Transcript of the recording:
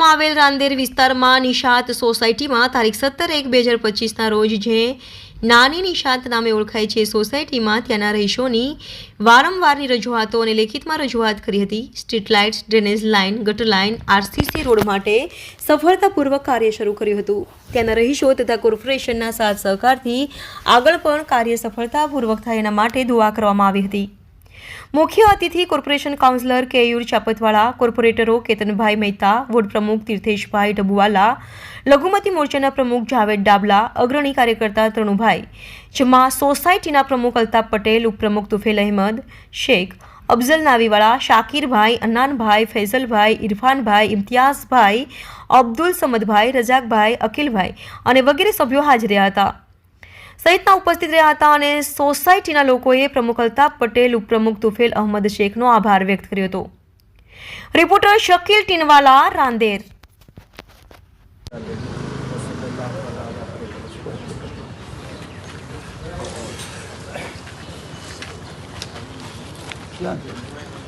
રાંદેર વિસ્તારમાં નિશાત સોસાયટીમાં તારીખ સત્તર એક બે હજાર પચીસના રોજ જે નાની નિશાત નામે ઓળખાય છે, સોસાયટીમાં ત્યાંના રહીશોની વારંવારની રજૂઆતો અને લેખિતમાં રજૂઆત કરી હતી. સ્ટ્રીટ લાઇટ્સ, ડ્રેનેજ લાઇન, ગટર લાઇન, આરસીસી રોડ માટે સફળતાપૂર્વક કાર્ય શરૂ કર્યું હતું. ત્યાંના રહીશો તથા કોર્પોરેશનના સાથ સહકારથી આગળ પણ કાર્ય સફળતાપૂર્વક થાય એના માટે દુઆ કરવામાં આવી હતી. મુખ્ય અતિથિ કોર્પોરેશન કાઉન્સિલર કેયુર ચાપતવાળા કોર્પોરેટરો કેતનભાઈ મહેતા, વોર્ડ પ્રમુખ તીર્થેશભાઈ ડબુવાલા, લઘુમતી મોરચાના પ્રમુખ જાવેદ ડાબલા, અગ્રણી કાર્યકર્તા તરુણભાઈ, જેમાં સોસાયટીના પ્રમુખ અલ્તાફ પટેલ, ઉપપ્રમુખ તુફેલ અહેમદ, શેખ અફઝલ નાવીવાળા, શાકીરભાઈ, અન્નાનભાઈ, ફૈઝલભાઈ, ઇરફાનભાઈ, ઇમ્તિયાઝભાઈ, અબ્દુલ સમદભાઈ રજાકભાઈ અખિલભાઈ અને વગેરે સભ્યો હાજર રહ્યા હતા. સહિતના ઉપસ્થિત રહ્યા હતા અને સોસાયટીના લોકોએ પ્રમુખ અલ્તાફ પટેલ, ઉપપ્રમુખ તુફેલ અહમદ શેખનો આભાર વ્યક્ત કર્યો હતો. રિપોર્ટર શકીલ ટીનવાલા, રાંદેર. છે